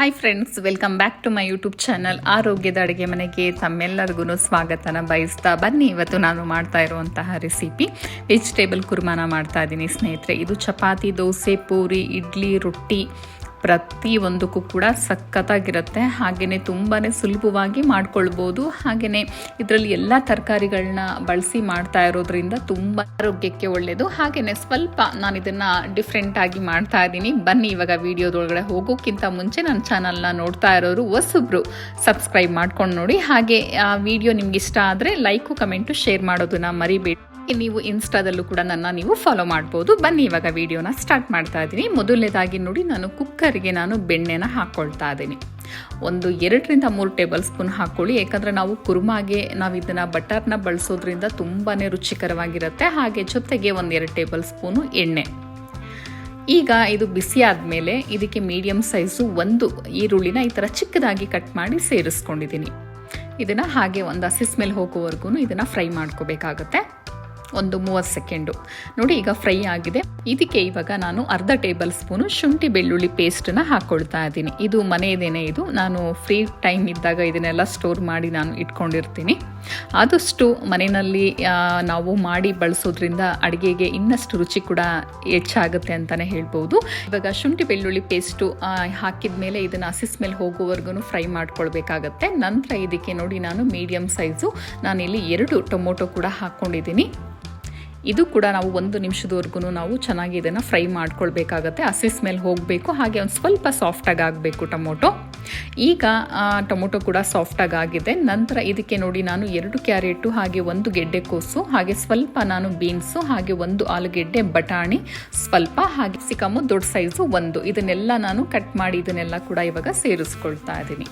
Hi friends welcome back to my YouTube channel ಆರೋಗ್ಯದ ಅಡುಗೆ ಮನೆಗೆ ತಮ್ಮೆಲ್ಲರಿಗೂ ಸ್ವಾಗತನ ಬಯಸ್ತಾ ಬನ್ನಿ. ಇವತ್ತು ನಾನು ಮಾಡ್ತಾ ಇರುವಂತಹ ರೆಸಿಪಿ ವೆಜಿಟೇಬಲ್ ಕುರ್ಮಾನ ಮಾಡ್ತಾ ಇದ್ದೀನಿ ಸ್ನೇಹಿತರೆ. ಇದು ಚಪಾತಿ, ದೋಸೆ, ಪೂರಿ, ಇಡ್ಲಿ, ರೊಟ್ಟಿ ಪ್ರತಿ ಒಂದಕ್ಕೂ ಕೂಡ ಸಖತ್ತಾಗಿರುತ್ತೆ. ಹಾಗೆಯೇ ತುಂಬಾ ಸುಲಭವಾಗಿ ಮಾಡ್ಕೊಳ್ಬೋದು. ಹಾಗೆಯೇ ಇದರಲ್ಲಿ ಎಲ್ಲ ತರಕಾರಿಗಳನ್ನ ಬಳಸಿ ಮಾಡ್ತಾ ಇರೋದ್ರಿಂದ ತುಂಬ ಆರೋಗ್ಯಕ್ಕೆ ಒಳ್ಳೆಯದು ಹಾಗೆಯೇ ಸ್ವಲ್ಪ ನಾನು ಇದನ್ನು ಡಿಫ್ರೆಂಟಾಗಿ ಮಾಡ್ತಾ ಇದ್ದೀನಿ. ಬನ್ನಿ ಇವಾಗ ವಿಡಿಯೋದೊಳಗಡೆ ಹೋಗೋಕ್ಕಿಂತ ಮುಂಚೆ ನನ್ನ ಚಾನಲ್ನ ನೋಡ್ತಾ ಇರೋರು ಹೊಸಬ್ರು ಸಬ್ಸ್ಕ್ರೈಬ್ ಮಾಡ್ಕೊಂಡು ನೋಡಿ. ಹಾಗೆ ಆ ವಿಡಿಯೋ ನಿಮ್ಗೆ ಇಷ್ಟ ಆದರೆ ಲೈಕು ಕಮೆಂಟು ಶೇರ್ ಮಾಡೋದನ್ನ ಮರಿಬೇಡಿ. ನೀವು ಇನ್ಸ್ಟಾದಲ್ಲೂ ಕೂಡ ನನ್ನ ನೀವು ಫಾಲೋ ಮಾಡ್ಬೋದು. ಬನ್ನಿ, ಇವಾಗ ವಿಡಿಯೋನ ಸ್ಟಾರ್ಟ್ ಮಾಡ್ತಾ ಇದ್ದೀನಿ. ಮೊದಲನೇದಾಗಿ ನೋಡಿ, ನಾನು ಕುಕ್ಕರ್ಗೆ ನಾನು ಬೆಣ್ಣೆನ ಹಾಕ್ಕೊಳ್ತಾ ಇದ್ದೀನಿ. ಒಂದು ಎರಡರಿಂದ ಮೂರು ಟೇಬಲ್ ಸ್ಪೂನ್ ಹಾಕ್ಕೊಳ್ಳಿ ಯಾಕಂದರೆ ನಾವು ಕುರ್ಮಾಗೆ ನಾವು ಇದನ್ನು ಬಟರ್ನ ಬಳಸೋದ್ರಿಂದ ತುಂಬಾ ರುಚಿಕರವಾಗಿರುತ್ತೆ. ಹಾಗೆ ಜೊತೆಗೆ ಒಂದು ಎರಡು ಟೇಬಲ್ ಸ್ಪೂನು ಎಣ್ಣೆ. ಈಗ ಇದು ಬಿಸಿ ಆದಮೇಲೆ ಇದಕ್ಕೆ ಮೀಡಿಯಮ್ ಸೈಜು ಒಂದು ಈರುಳ್ಳಿನ ಈ ಥರ ಚಿಕ್ಕದಾಗಿ ಕಟ್ ಮಾಡಿ ಸೇರಿಸ್ಕೊಂಡಿದ್ದೀನಿ. ಇದನ್ನು ಹಾಗೆ ಒಂದು ಹಸಿ ಸ್ಮೆಲ್ ಹೋಗೋವರೆಗೂ ಇದನ್ನು ಫ್ರೈ ಮಾಡ್ಕೋಬೇಕಾಗತ್ತೆ. ಒಂದು ಮೂವತ್ತು ಸೆಕೆಂಡು. ನೋಡಿ ಈಗ ಫ್ರೈ ಆಗಿದೆ. ಇದಕ್ಕೆ ಇವಾಗ ನಾನು ಅರ್ಧ ಟೇಬಲ್ ಸ್ಪೂನು ಶುಂಠಿ ಬೆಳ್ಳುಳ್ಳಿ ಪೇಸ್ಟನ್ನ ಹಾಕ್ಕೊಳ್ತಾ ಇದ್ದೀನಿ. ಇದು ಮನೆಯದೇನೆ ಇದು. ನಾನು ಫ್ರೀ ಟೈಮ್ ಇದ್ದಾಗ ಇದನ್ನೆಲ್ಲ ಸ್ಟೋರ್ ಮಾಡಿ ನಾನು ಇಟ್ಕೊಂಡಿರ್ತೀನಿ. ಆದಷ್ಟು ಮನೆಯಲ್ಲಿ ನಾವು ಮಾಡಿ ಬಳಸೋದ್ರಿಂದ ಅಡುಗೆಗೆ ಇನ್ನಷ್ಟು ರುಚಿ ಕೂಡ ಹೆಚ್ಚಾಗುತ್ತೆ ಅಂತಲೇ ಹೇಳ್ಬೋದು. ಇವಾಗ ಶುಂಠಿ ಬೆಳ್ಳುಳ್ಳಿ ಪೇಸ್ಟು ಹಾಕಿದ ಮೇಲೆ ಇದನ್ನು ಹಸಿ ಸ್ಮೆಲ್ ಹೋಗೋವರೆಗೂ ಫ್ರೈ ಮಾಡ್ಕೊಳ್ಬೇಕಾಗತ್ತೆ. ನಂತರ ಇದಕ್ಕೆ ನೋಡಿ ನಾನು ಮೀಡಿಯಮ್ ಸೈಜು ನಾನಿಲ್ಲಿ ಎರಡು ಟೊಮೊಟೊ ಕೂಡ ಹಾಕ್ಕೊಂಡಿದ್ದೀನಿ ಇದು ಕೂಡ ನಾವು ಒಂದು ನಿಮಿಷದವರೆಗೂ ನಾವು ಚೆನ್ನಾಗಿ ಇದನ್ನು ಫ್ರೈ ಮಾಡ್ಕೊಳ್ಬೇಕಾಗತ್ತೆ. ಹಸಿ ಸ್ಮೆಲ್ ಹೋಗಬೇಕು. ಹಾಗೆ ಒಂದು ಸ್ವಲ್ಪ ಸಾಫ್ಟಾಗಿ ಆಗಬೇಕು ಟೊಮೊಟೊ. ಈಗ ಟೊಮೊಟೊ ಕೂಡ ಸಾಫ್ಟಾಗಿ ಆಗಿದೆ. ನಂತರ ಇದಕ್ಕೆ ನೋಡಿ ನಾನು ಎರಡು ಕ್ಯಾರೆಟು, ಹಾಗೆ ಒಂದು ಗೆಡ್ಡೆಕೋಸು ಹಾಗೆ ಸ್ವಲ್ಪ ನಾನು ಬೀನ್ಸು, ಹಾಗೆ ಒಂದು ಆಲೂಗೆಡ್ಡೆ ಬಟಾಣಿ, ಸ್ವಲ್ಪ ಹಾಗೆ ಸಿಕ್ಕಮ್ಮು ದೊಡ್ಡ ಸೈಜು ಒಂದು. ಇದನ್ನೆಲ್ಲ ನಾನು ಕಟ್ ಮಾಡಿ ಇದನ್ನೆಲ್ಲ ಕೂಡ ಇವಾಗ ಸೇರಿಸ್ಕೊಳ್ತಾ ಇದ್ದೀನಿ.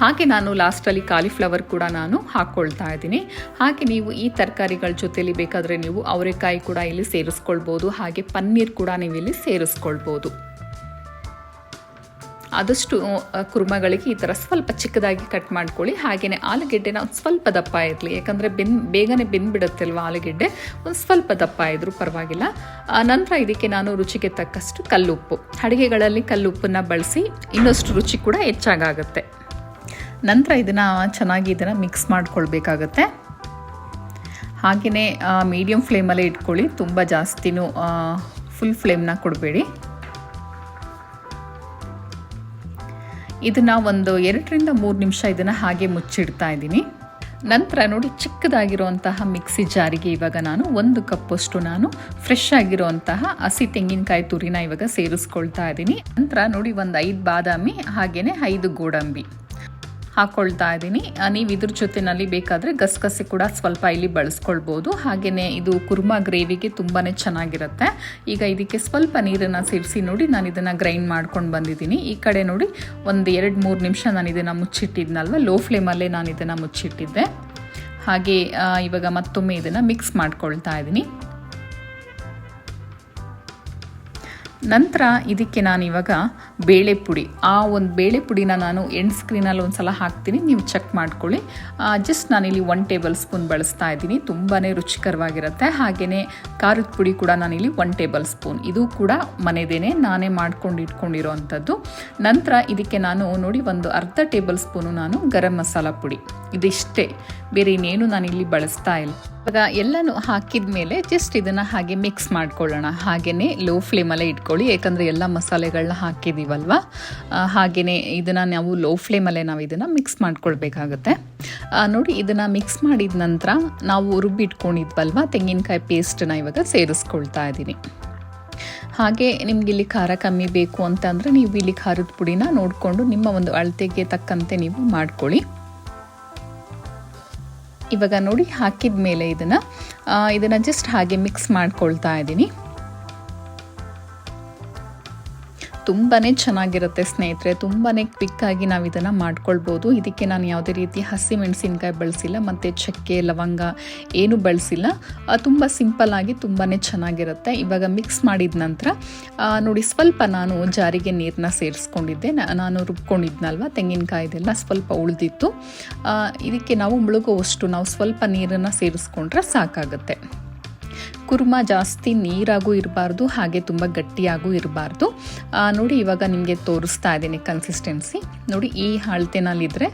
ಹಾಗೆ ನಾನು ಲಾಸ್ಟಲ್ಲಿ ಕಾಲಿಫ್ಲವರ್ ಕೂಡ ನಾನು ಹಾಕ್ಕೊಳ್ತಾ ಇದ್ದೀನಿ. ಹಾಗೆ ನೀವು ಈ ತರಕಾರಿಗಳ ಜೊತೆಯಲ್ಲಿ ಬೇಕಾದರೆ ನೀವು ಅವರೆಕಾಯಿ ಕೂಡ ಇಲ್ಲಿ ಸೇರಿಸ್ಕೊಳ್ಬೋದು, ಹಾಗೆ ಪನ್ನೀರ್ ಕೂಡ ನೀವು ಇಲ್ಲಿ ಸೇರಿಸ್ಕೊಳ್ಬೋದು. ಆದಷ್ಟು ಕುರ್ಮಗಳಿಗೆ ಈ ಥರ ಸ್ವಲ್ಪ ಚಿಕ್ಕದಾಗಿ ಕಟ್ ಮಾಡ್ಕೊಳ್ಳಿ. ಹಾಗೆಯೇ ಆಲೂಗೆಡ್ಡೆನ ಒಂದು ಸ್ವಲ್ಪ ದಪ್ಪ ಇರಲಿ, ಯಾಕಂದರೆ ಬೆನ್, ಬೇಗನೆ ಬೆಂದ್ಬಿಡುತ್ತೆ ಅಲ್ವಾ ಆಲೂಗೆಡ್ಡೆ? ಒಂದು ಸ್ವಲ್ಪ ದಪ್ಪ ಇದ್ದರೂ ಪರವಾಗಿಲ್ಲ. ನಂತರ ಇದಕ್ಕೆ ನಾನು ರುಚಿಗೆ ತಕ್ಕಷ್ಟು ಕಲ್ಲುಪ್ಪು. ಅಡುಗೆಗಳಲ್ಲಿ ಕಲ್ಲುಪ್ಪನ್ನು ಬಳಸಿ ಇನ್ನಷ್ಟು ರುಚಿ ಕೂಡ ಹೆಚ್ಚಾಗುತ್ತೆ ನಂತರ ಇದನ್ನು ಚೆನ್ನಾಗಿ ಇದನ್ನು ಮಿಕ್ಸ್ ಮಾಡ್ಕೊಳ್ಬೇಕಾಗತ್ತೆ. ಹಾಗೆಯೇ ಮೀಡಿಯಮ್ ಫ್ಲೇಮಲ್ಲೇ ಇಟ್ಕೊಳ್ಳಿ. ತುಂಬ ಜಾಸ್ತಿನೂ ಫುಲ್ ಫ್ಲೇಮ್ನ ಕೊಡಬೇಡಿ. ಇದನ್ನು ಒಂದು ಎರಡರಿಂದ ಮೂರು ನಿಮಿಷ ಇದನ್ನು ಹಾಗೆ ಮುಚ್ಚಿಡ್ತಾ ಇದ್ದೀನಿ. ನಂತರ ನೋಡಿ, ಚಿಕ್ಕದಾಗಿರುವಂತಹ ಮಿಕ್ಸಿ ಜಾರಿಗೆ ಇವಾಗ ನಾನು ಒಂದು ಕಪ್ಪಷ್ಟು ನಾನು ಫ್ರೆಶ್ ಆಗಿರುವಂತಹ ಹಸಿ ತೆಂಗಿನಕಾಯಿ ತುರಿನ ಇವಾಗ ಸೇರಿಸ್ಕೊಳ್ತಾ ಇದ್ದೀನಿ. ನಂತರ ನೋಡಿ, ಒಂದು ಐದು ಬಾದಾಮಿ ಹಾಗೆಯೇ ಐದು ಗೋಡಂಬಿ. ಹಾಕ್ಕೊಳ್ತಾ ಇದ್ದೀನಿ. ನೀವು ಇದ್ರ ಜೊತೆನಲ್ಲಿ ಬೇಕಾದರೆ ಗಸಗಸೆ ಕೂಡ ಸ್ವಲ್ಪ ಇಲ್ಲಿ ಬಳಸ್ಕೊಳ್ಬೋದು. ಹಾಗೆಯೇ ಇದು ಕುರ್ಮಾ ಗ್ರೇವಿಗೆ ತುಂಬಾ ಚೆನ್ನಾಗಿರುತ್ತೆ. ಈಗ ಇದಕ್ಕೆ ಸ್ವಲ್ಪ ನೀರನ್ನು ಸೇರಿಸಿ ನೋಡಿ ನಾನು ಇದನ್ನು ಗ್ರೈಂಡ್ ಮಾಡ್ಕೊಂಡು ಬಂದಿದ್ದೀನಿ. ಈ ಕಡೆ ನೋಡಿ ಒಂದು ಎರಡು ಮೂರು ನಿಮಿಷ ನಾನು ಇದನ್ನು ಮುಚ್ಚಿಟ್ಟಿದ್ನಲ್ವ? ಲೋ ಫ್ಲೇಮಲ್ಲೇ ನಾನು ಇದನ್ನು ಮುಚ್ಚಿಟ್ಟಿದ್ದೆ. ಹಾಗೆ ಇವಾಗ ಮತ್ತೊಮ್ಮೆ ಇದನ್ನು ಮಿಕ್ಸ್ ಮಾಡ್ಕೊಳ್ತಾ ಇದ್ದೀನಿ. ನಂತರ ಇದಕ್ಕೆ ನಾನು ಇವಾಗ ಬೇಳೆ ಪುಡಿ. ಆ ಒಂದು ಬೇಳೆ ಪುಡಿನ ನಾನು ಎಂಡ್ ಸ್ಕ್ರೀನಲ್ಲಿ ಒಂದು ಸಲ ಹಾಕ್ತೀನಿ. ನೀವು ಚೆಕ್ ಮಾಡ್ಕೊಳ್ಳಿ. ಜಸ್ಟ್ ನಾನಿಲ್ಲಿ ಒನ್ ಟೇಬಲ್ ಸ್ಪೂನ್ ಬಳಸ್ತಾ ಇದ್ದೀನಿ. ತುಂಬಾ ರುಚಿಕರವಾಗಿರುತ್ತೆ. ಹಾಗೆಯೇ ಖಾರದ ಪುಡಿ ಕೂಡ ನಾನಿಲ್ಲಿ ಒನ್ ಟೇಬಲ್ ಸ್ಪೂನ್ ಇದು ಕೂಡ ಮನೆದೇನೆ ನಾನೇ ಮಾಡ್ಕೊಂಡು ಇಟ್ಕೊಂಡಿರೋ ಅಂಥದ್ದು ನಂತರ ಇದಕ್ಕೆ ನಾನು ನೋಡಿ ಒಂದು ಅರ್ಧ ಟೇಬಲ್ ಸ್ಪೂನು ನಾನು ಗರಂ ಮಸಾಲ ಪುಡಿ. ಇದಿಷ್ಟೇ. ಬೇರೆ ಇನ್ನೇನು ನಾನಿಲ್ಲಿ ಬಳಸ್ತಾ ಇಲ್ಲ. ಇವಾಗ ಎಲ್ಲನೂ ಹಾಕಿದ ಮೇಲೆ ಜಸ್ಟ್ ಇದನ್ನು ಹಾಗೆ ಮಿಕ್ಸ್ ಮಾಡ್ಕೊಳ್ಳೋಣ. ಹಾಗೆಯೇ ಲೋ ಫ್ಲೇಮಲ್ಲೇ ಇಟ್ಕೊಳ್ಳಿ ಯಾಕಂದ್ರೆ ಎಲ್ಲ ಮಸಾಲೆಗಳನ್ನ ಹಾಕಿದ್ದೀವಲ್ವ ಹಾಗೆಯೇ ಇದನ್ನು ನಾವು ಲೋ ಫ್ಲೇಮಲ್ಲೇ ನಾವು ಇದನ್ನು ಮಿಕ್ಸ್ ಮಾಡ್ಕೊಳ್ಬೇಕಾಗತ್ತೆ. ನೋಡಿ ಇದನ್ನು ಮಿಕ್ಸ್ ಮಾಡಿದ ನಂತರ ನಾವು ರುಬ್ಬಿಟ್ಕೊಂಡಿದ್ವಲ್ವ, ತೆಂಗಿನಕಾಯಿ ಪೇಸ್ಟನ್ನ ಇವಾಗ ಸೇರಿಸ್ಕೊಳ್ತಾ ಇದ್ದೀನಿ ಹಾಗೆ ನಿಮ್ಗೆ ಇಲ್ಲಿ ಖಾರ ಕಮ್ಮಿ ಬೇಕು ಅಂತಂದರೆ ನೀವು ಇಲ್ಲಿ ಖಾರದ ಪುಡಿನ ನೋಡಿಕೊಂಡು ನಿಮ್ಮ ಒಂದು ಅಳತೆಗೆ ತಕ್ಕಂತೆ ನೀವು ಮಾಡ್ಕೊಳ್ಳಿ. ಇವಾಗ ನೋಡಿ ಹಾಕಿದ ಮೇಲೆ ಇದನ್ನು ಇದನ್ನು ಜಸ್ಟ್ ಹಾಗೆ ಮಿಕ್ಸ್ ಮಾಡ್ಕೊಳ್ತಾ ಇದ್ದೀನಿ. ತುಂಬಾ ಚೆನ್ನಾಗಿರುತ್ತೆ ಸ್ನೇಹಿತರೆ. ತುಂಬಾ ಕ್ವಿಕ್ಕಾಗಿ ನಾವು ಇದನ್ನು ಮಾಡ್ಕೊಳ್ಬೋದು. ಇದಕ್ಕೆ ನಾನು ಯಾವುದೇ ರೀತಿ ಹಸಿ ಮೆಣಸಿನ್ಕಾಯಿ ಬಳಸಿಲ್ಲ, ಮತ್ತು ಚಕ್ಕೆ, ಲವಂಗ ಏನು ಬಳಸಿಲ್ಲ. ತುಂಬ ಸಿಂಪಲ್ಲಾಗಿ ತುಂಬಾ ಚೆನ್ನಾಗಿರುತ್ತೆ. ಇವಾಗ ಮಿಕ್ಸ್ ಮಾಡಿದ ನಂತರ ನೋಡಿ ಸ್ವಲ್ಪ ನಾನು ಜಾರಿಗೆ ನೀರನ್ನ ಸೇರಿಸ್ಕೊಂಡಿದ್ದೆ. ನಾನು ರುಬ್ಕೊಂಡಿದ್ನಲ್ವ, ತೆಂಗಿನಕಾಯಿದೆಲ್ಲ ಸ್ವಲ್ಪ ಉಳಿದಿತ್ತು. ಇದಕ್ಕೆ ನಾವು ಮುಳುಗುವಷ್ಟು ನಾವು ಸ್ವಲ್ಪ ನೀರನ್ನು ಸೇರಿಸ್ಕೊಂಡ್ರೆ ಸಾಕಾಗುತ್ತೆ. ಕುರ್ಮ ಜಾಸ್ತಿ ನೀರಾಗೂ ಇರಬಾರ್ದು, ಹಾಗೆ ತುಂಬ ಗಟ್ಟಿಯಾಗೂ ಇರಬಾರ್ದು. ನೋಡಿ ಇವಾಗ ನಿಮಗೆ ತೋರಿಸ್ತಾ ಇದ್ದೀನಿ ಕನ್ಸಿಸ್ಟೆನ್ಸಿ ನೋಡಿ ಈ ಅಳತೆನಲ್ಲಿದ್ದರೆ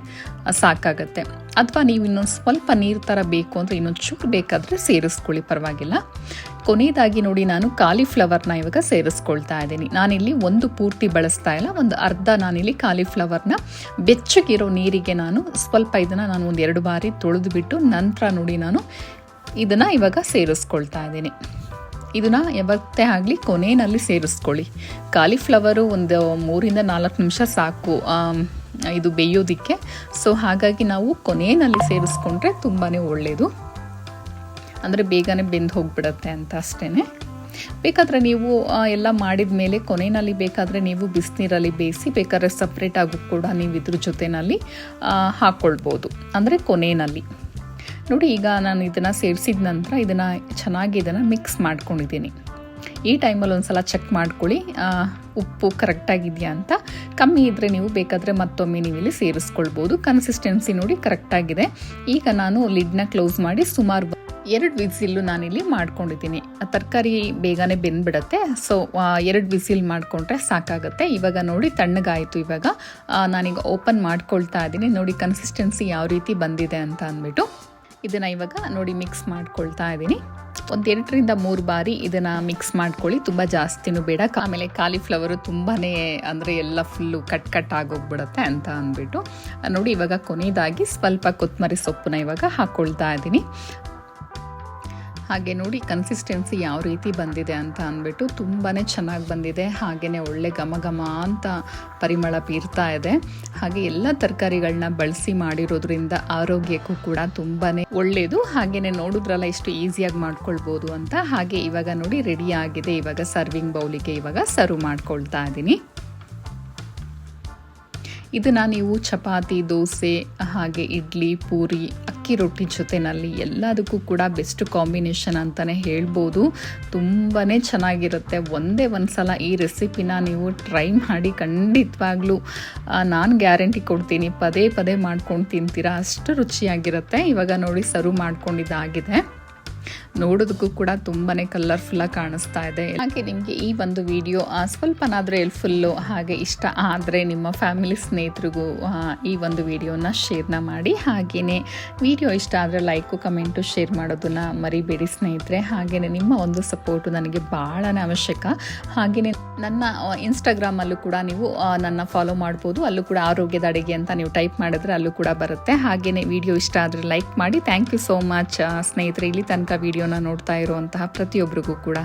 ಸಾಕಾಗತ್ತೆ. ಅಥವಾ ನೀವು ಇನ್ನೊಂದು ಸ್ವಲ್ಪ ನೀರು ಥರ ಬೇಕು ಅಂದರೆ ಇನ್ನೊಂದು ಚೂರು ಬೇಕಾದರೆ ಸೇರಿಸ್ಕೊಳ್ಳಿ, ಪರವಾಗಿಲ್ಲ. ಕೊನೆಯದಾಗಿ ನೋಡಿ ನಾನು ಕಾಲಿಫ್ಲವರ್ನ ಇವಾಗ ಸೇರಿಸ್ಕೊಳ್ತಾ ಇದ್ದೀನಿ. ನಾನಿಲ್ಲಿ ಒಂದು ಪೂರ್ತಿ ಬಳಸ್ತಾ ಇಲ್ಲ, ಒಂದು ಅರ್ಧ ನಾನಿಲ್ಲಿ ಕಾಲಿಫ್ಲವರ್ನ ಬೆಚ್ಚಗಿರೋ ನೀರಿಗೆ ನಾನು ಸ್ವಲ್ಪ ಇದನ್ನು ನಾನು ಒಂದು ಎರಡು ಬಾರಿ ತೊಳೆದುಬಿಟ್ಟು ನಂತರ ನೋಡಿ ನಾನು ಇದನ್ನು ಇವಾಗ ಸೇರಿಸ್ಕೊಳ್ತಾ ಇದ್ದೀನಿ. ಇದನ್ನು ಯಾವತ್ತೇ ಆಗಲಿ ಕೊನೆಯಲ್ಲಿ ಸೇರಿಸ್ಕೊಳ್ಳಿ. ಕಾಲಿಫ್ಲವರು ಒಂದು ಮೂರಿಂದ ನಾಲ್ಕು ನಿಮಿಷ ಸಾಕು ಇದು ಬೇಯೋದಕ್ಕೆ. ಸೊ ಹಾಗಾಗಿ ನಾವು ಕೊನೆಯಲ್ಲಿ ಸೇರಿಸ್ಕೊಂಡ್ರೆ ತುಂಬಾ ಒಳ್ಳೆಯದು ಅಂದರೆ ಬೇಗನೆ ಬೆಂದು ಹೋಗಿಬಿಡತ್ತೆ ಅಂತ ಅಷ್ಟೇ ಬೇಕಾದರೆ ನೀವು ಎಲ್ಲ ಮಾಡಿದ ಮೇಲೆ ಕೊನೆಯಲ್ಲಿ ಬೇಕಾದರೆ ನೀವು ಬಿಸಿನೀರಲ್ಲಿ ಬೇಯಿಸಿ, ಬೇಕಾದ್ರೆ ಸಪ್ರೇಟಾಗೂ ಕೂಡ ನೀವು ಇದ್ರ ಜೊತೆಯಲ್ಲಿ ಹಾಕ್ಕೊಳ್ಬೋದು ಅಂದರೆ ಕೊನೆಯಲ್ಲಿ. ನೋಡಿ, ಈಗ ನಾನು ಇದನ್ನು ಸೇರಿಸಿದ ನಂತರ ಇದನ್ನು ಚೆನ್ನಾಗಿ ಇದನ್ನು ಮಿಕ್ಸ್ ಮಾಡ್ಕೊಂಡಿದ್ದೀನಿ. ಈ ಟೈಮಲ್ಲಿ ಒಂದು ಸಲ ಚೆಕ್ ಮಾಡ್ಕೊಳ್ಳಿ. ಉಪ್ಪು ಕರೆಕ್ಟಾಗಿದೆಯಾ ಅಂತ. ಕಮ್ಮಿ ಇದ್ದರೆ ನೀವು ಬೇಕಾದರೆ ಮತ್ತೊಮ್ಮೆ ನೀವು ಇಲ್ಲಿ ಸೇರಿಸ್ಕೊಳ್ಬೋದು. ಕನ್ಸಿಸ್ಟೆನ್ಸಿ ನೋಡಿ ಕರೆಕ್ಟಾಗಿದೆ ಈಗ ನಾನು ಲಿಡ್ನ ಕ್ಲೋಸ್ ಮಾಡಿ ಸುಮಾರು ಎರಡು ವಿಸಿಲ್ಲು ನಾನಿಲ್ಲಿ ಮಾಡ್ಕೊಂಡಿದ್ದೀನಿ. ತರಕಾರಿ ಬೇಗನೆ ಬೆಂದ್ಬಿಡತ್ತೆ. ಸೊ ಎರಡು ವಿಸಿಲ್ ಮಾಡಿಕೊಂಡ್ರೆ ಸಾಕಾಗುತ್ತೆ. ಇವಾಗ ನೋಡಿ ತಣ್ಣಗಾಯಿತು ಇವಾಗ. ನಾನೀಗ ಓಪನ್ ಮಾಡ್ಕೊಳ್ತಾ ಇದ್ದೀನಿ. ನೋಡಿ ಕನ್ಸಿಸ್ಟೆನ್ಸಿ ಯಾವ ರೀತಿ ಬಂದಿದೆ ಅಂತ ಅಂದ್ಬಿಟ್ಟು. ಇದನ್ನು ಇವಾಗ ನೋಡಿ ಮಿಕ್ಸ್ ಮಾಡ್ಕೊಳ್ತಾ ಇದ್ದೀನಿ ಒಂದು ಎರಡರಿಂದ ಮೂರು ಬಾರಿ ಇದನ್ನು ಮಿಕ್ಸ್ ಮಾಡ್ಕೊಳ್ಳಿ, ತುಂಬ ಜಾಸ್ತಿನೂ ಬೇಡ. ಆಮೇಲೆ ಕಾಲಿಫ್ಲವರು ತುಂಬಾ ಅಂದರೆ ಎಲ್ಲ ಫುಲ್ಲು ಕಟ್ ಕಟ್ ಆಗೋಗ್ಬಿಡುತ್ತೆ ಅಂತ ಅಂದ್ಬಿಟ್ಟು. ನೋಡಿ ಇವಾಗ ಕೊನೆಯದಾಗಿ ಸ್ವಲ್ಪ ಕೊತ್ತಂಬರಿ ಸೊಪ್ಪನ್ನ ಇವಾಗ ಹಾಕ್ಕೊಳ್ತಾ ಇದ್ದೀನಿ ಹಾಗೆ ನೋಡಿ ಕನ್ಸಿಸ್ಟೆನ್ಸಿ ಯಾವ ರೀತಿ ಬಂದಿದೆ ಅಂತ ಅಂದ್ಬಿಟ್ಟು ತುಂಬಾ ಚೆನ್ನಾಗಿ ಬಂದಿದೆ. ಹಾಗೆಯೇ ಒಳ್ಳೆ ಘಮ ಘಮ ಅಂತ ಪರಿಮಳ ಬೀರ್ತಾ ಇದೆ. ಹಾಗೆ ಎಲ್ಲ ತರಕಾರಿಗಳನ್ನ ಬಳಸಿ ಮಾಡಿರೋದ್ರಿಂದ ಆರೋಗ್ಯಕ್ಕೂ ಕೂಡ ತುಂಬಾ ಒಳ್ಳೆಯದು ಹಾಗೆಯೇ ನೋಡಿದ್ರಲ್ಲ ಇಷ್ಟು ಈಸಿಯಾಗಿ ಮಾಡ್ಕೊಳ್ಬೋದು ಅಂತ. ಹಾಗೆ ಇವಾಗ ನೋಡಿ ರೆಡಿ ಆಗಿದೆ. ಇವಾಗ ಸರ್ವಿಂಗ್ ಬೌಲಿಗೆ ಇವಾಗ ಸರ್ವ್ ಮಾಡ್ಕೊಳ್ತಾ ಇದ್ದೀನಿ. ಇದನ್ನು ನೀವು ಚಪಾತಿ, ದೋಸೆ, ಹಾಗೆ ಇಡ್ಲಿ, ಪೂರಿ, ಅಕ್ಕಿ ರೊಟ್ಟಿ ಜೊತೆನಲ್ಲಿ ಎಲ್ಲದಕ್ಕೂ ಕೂಡ ಬೆಸ್ಟ್ ಕಾಂಬಿನೇಷನ್ ಅಂತಲೇ ಹೇಳ್ಬೋದು. ತುಂಬಾ ಚೆನ್ನಾಗಿರುತ್ತೆ. ಒಂದೇ ಒಂದು ಸಲ ಈ ರೆಸಿಪಿನ ನೀವು ಟ್ರೈ ಮಾಡಿ ಖಂಡಿತವಾಗ್ಲೂ ನಾನು ಗ್ಯಾರಂಟಿ ಕೊಡ್ತೀನಿ. ಪದೇ ಪದೇ ಮಾಡ್ಕೊಂಡು ತಿಂತೀರಾ. ಅಷ್ಟು ರುಚಿಯಾಗಿರುತ್ತೆ. ಇವಾಗ ನೋಡಿ ಸರ್ವ್ ಮಾಡ್ಕೊಂಡಿದ್ದಾಗಿದೆ. ನೋಡೋದಕ್ಕೂ ಕೂಡ ತುಂಬಾ ಕಲರ್ಫುಲ್ಲಾಗಿ ಕಾಣಿಸ್ತಾ ಇದೆ. ಹಾಗೆ ನಿಮಗೆ ಈ ಒಂದು ವಿಡಿಯೋ ಸ್ವಲ್ಪನಾದರೂ ಎಲ್ಫುಲ್ಲು ಹಾಗೆ ಇಷ್ಟ ಆದರೆ ನಿಮ್ಮ ಫ್ಯಾಮಿಲಿ ಸ್ನೇಹಿತರಿಗೂ ಈ ಒಂದು ವಿಡಿಯೋನ ಶೇರ್ನ ಮಾಡಿ. ಹಾಗೆಯೇ ವಿಡಿಯೋ ಇಷ್ಟ ಆದರೆ ಲೈಕು ಕಮೆಂಟು ಶೇರ್ ಮಾಡೋದನ್ನ ಮರಿಬೇಡಿ ಸ್ನೇಹಿತರೆ. ಹಾಗೆಯೇ ನಿಮ್ಮ ಒಂದು ಸಪೋರ್ಟು ನನಗೆ ಭಾಳನೇ ಅವಶ್ಯಕ. ಹಾಗೆಯೇ ನನ್ನ ಇನ್ಸ್ಟಾಗ್ರಾಮಲ್ಲೂ ಕೂಡ ನೀವು ನನ್ನ ಫಾಲೋ ಮಾಡ್ಬೋದು. ಅಲ್ಲೂ ಕೂಡ ಆರೋಗ್ಯದ ಅಡುಗೆ ಅಂತ ನೀವು ಟೈಪ್ ಮಾಡಿದ್ರೆ ಅಲ್ಲೂ ಕೂಡ ಬರುತ್ತೆ. ಹಾಗೆಯೇ ವಿಡಿಯೋ ಇಷ್ಟ ಆದರೆ ಲೈಕ್ ಮಾಡಿ. ಥ್ಯಾಂಕ್ ಯು ಸೋ ಮಚ್ ಸ್ನೇಹಿತರೆ. ಇಲ್ಲಿ ತನಕ ವಿಡಿಯೋನ ನೋಡ್ತಾ ಇರುವಂತಹ ಪ್ರತಿಯೊಬ್ಬರಿಗೂ ಕೂಡ.